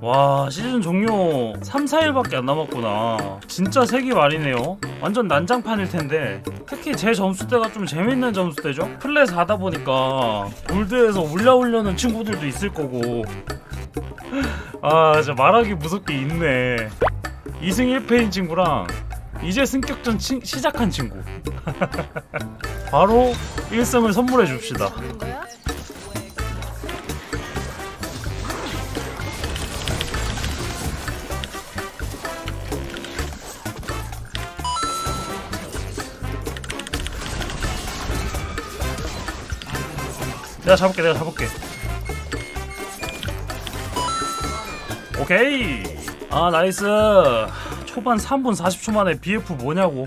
와 시즌 종료 3, 4일밖에 안 남았구나. 진짜 세기 말이네요. 완전 난장판일 텐데. 특히 제 점수대가 좀 재밌는 점수대죠? 플랫 하다 보니까 골드에서 올라오려는 친구들도 있을 거고. 아 진짜 말하기 무섭게 있네. 2승 1패인 친구랑 이제 승격전 치- 시작한 친구. 바로 1승을 선물해 줍시다 내가 잡을게 내가 잡을게. 오케이. 아 나이스. 초반 3분 40초 만에 BF 뭐냐고.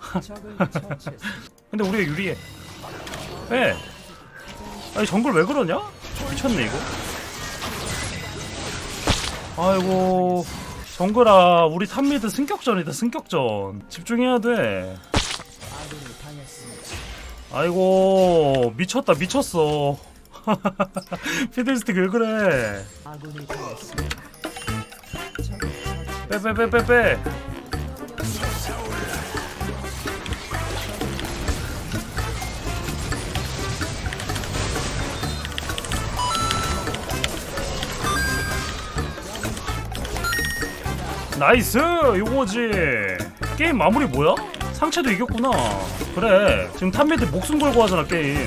근데 우리가 유리해. 왜? 아니 정글 왜 그러냐? 미쳤네 이거. 아이고. 정글아 우리 탑미드 승격전이다 승격전. 집중해야 돼 아이고 미쳤다 미쳤어. 피들스틱 왜 그래? 빼빼빼빼빼. 나이스 이거지 게임 마무리 뭐야? 상체도 이겼구나. 그래. 지금 탑미드 목숨 걸고 하잖아 게임.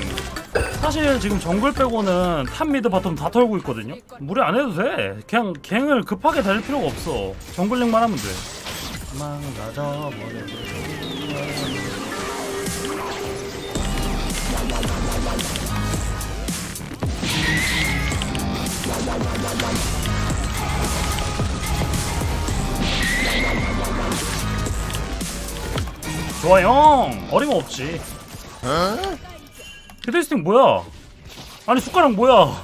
사실 지금 정글 빼고는 탑미드 바텀 다 털고 있거든요. 무리 안 해도 돼. 그냥 갱을 급하게 달릴 필요가 없어. 정글링만 하면 돼. 망가져 버려 좋아 형 어림없지. 피드스틱 뭐야? 아니 숟가락 뭐야?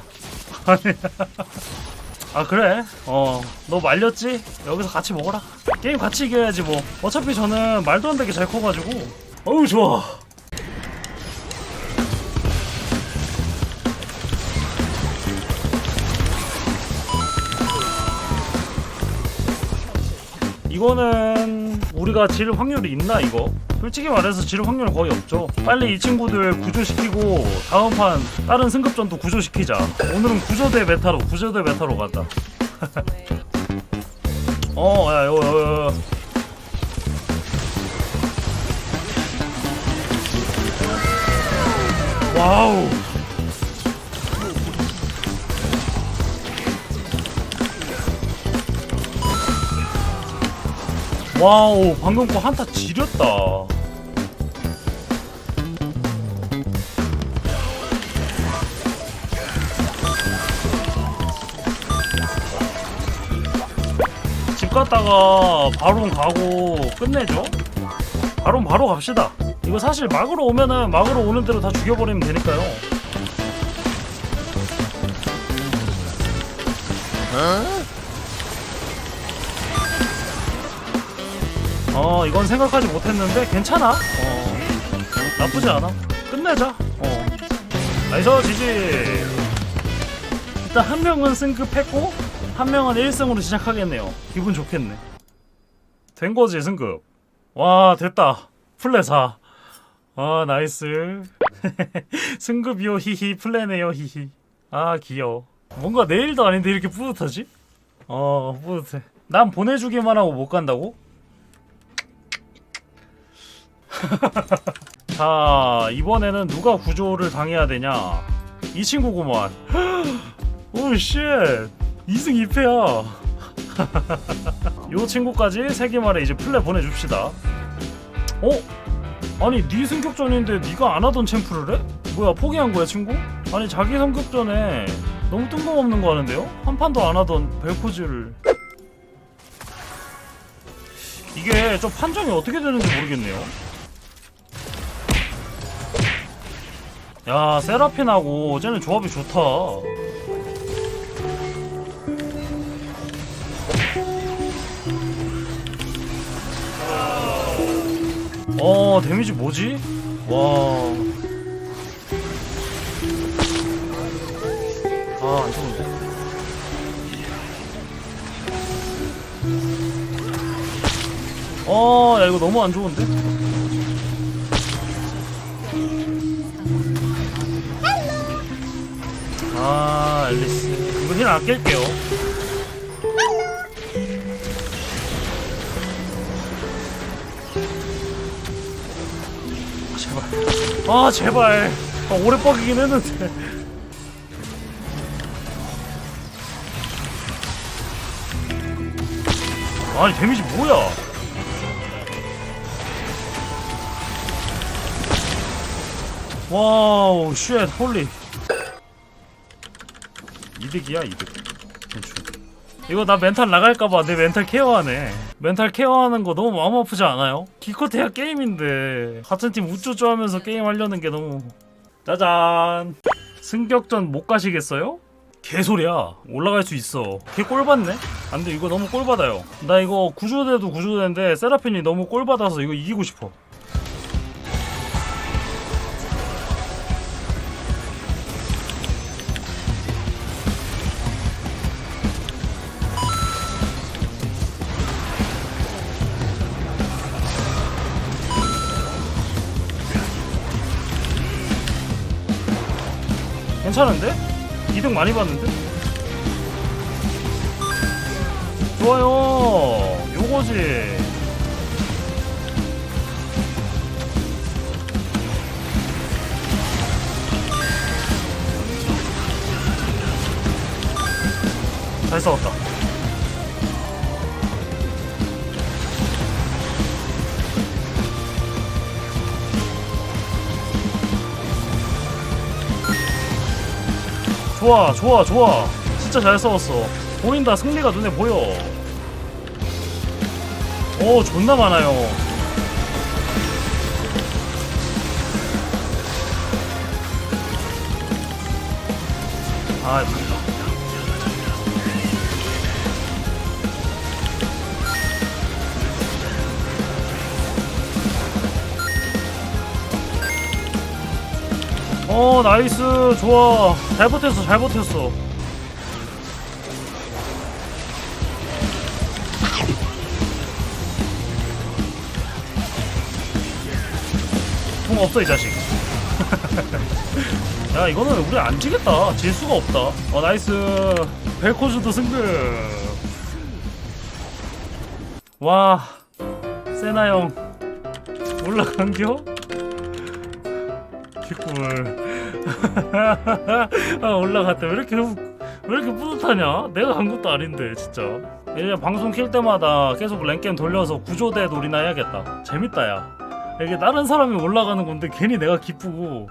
아니. 아 그래? 어 너 말렸지? 여기서 같이 먹어라. 게임 같이 이겨야지 뭐. 어차피 저는 말도 안 되게 잘 커가지고. 어우 좋아. 이거는 우리가 질 확률이 있나 이거? 솔직히 말해서 질 확률 거의 없죠. 빨리 이 친구들 구조시키고 다음 판 다른 승급전도 구조시키자. 오늘은 구조 대 메타로 구조 대 메타로 가자. 어, 야, 요, 요, 요. 와우. 와우 방금 거 한타 지렸다. 집 갔다가 바론 가고 끝내죠? 바론 바로 갑시다. 이거 사실 막으로 오면은 막으로 오는 대로 다 죽여버리면 되니까요. 어 이건 생각하지 못했는데 괜찮아. 어 나쁘지 않아. 끝내자. 어. 나이스 지지. 일단 한 명은 승급했고 한 명은 1승으로 시작하겠네요. 기분 좋겠네. 된 거지 승급. 와 됐다. 플레 4 아 나이스. 승급이요 히히. 플레네요 히히. 아 귀여워. 뭔가 내일도 아닌데 이렇게 뿌듯하지? 어 뿌듯해. 난 보내주기만 하고 못 간다고? 자 이번에는 누가 구조를 당해야 되냐 이 친구구만 오쉣 2승 2패야 요 친구까지 세기말에 이제 플레 보내줍시다 어? 아니 네 승격전인데 네가 안 하던 챔프를 해? 뭐야 포기한 거야 친구? 아니 자기 성격전에 너무 뜬금없는 거 하는데요? 한 판도 안 하던 벨코즈를 이게 좀 판정이 어떻게 되는지 모르겠네요 야 세라핀하고 어제는 조합이 좋다 어 데미지 뭐지? 와 아, 안 좋은데? 어, 야, 이거 너무 안 좋은데? 아, 앨리스. 이거 힐 아낄게요. 제발. 아, 제발. 아, 오래 뻑이긴 했는데. 아니, 데미지 뭐야? 와우 쉣 홀리 이득이야 이득 괜찮. 이거 나 멘탈 나갈까봐 내 멘탈 케어하네 멘탈 케어하는 거 너무 마음 아프지 않아요? 기껏해야 게임인데 같은 팀 우쭈쭈 하면서 게임 하려는 게 너무 짜잔 승격전 못 가시겠어요? 개소리야 올라갈 수 있어 개 꼴받네? 안돼 이거 너무 꼴받아요 나 이거 구조대도 구조대인데 세라핀이 너무 꼴받아서 이거 이기고 싶어 괜찮은데? 이득 많이 봤는데? 좋아요 요거지 잘 싸웠다 좋아 좋아 좋아. 진짜 잘 싸웠어. 보인다 승리가 눈에 보여. 오 존나 많아요. 아 어 나이스. 좋아. 잘 버텼어 잘 버텼어. 통 없어 이 자식. 야 이거는 우리 안 지겠다. 질 수가 없다. 어 나이스. 벨코즈도 승급 와 세나 형. 올라간겨? 개꿀 아 올라갔다. 왜 이렇게 후- 왜 이렇게 뿌듯하냐? 내가 간 것도 아닌데 진짜. 이제 방송 킬 때마다 계속 랭겜 돌려서 구조대 놀이나 해야겠다. 재밌다 야. 이게 다른 사람이 올라가는 건데 괜히 내가 기쁘고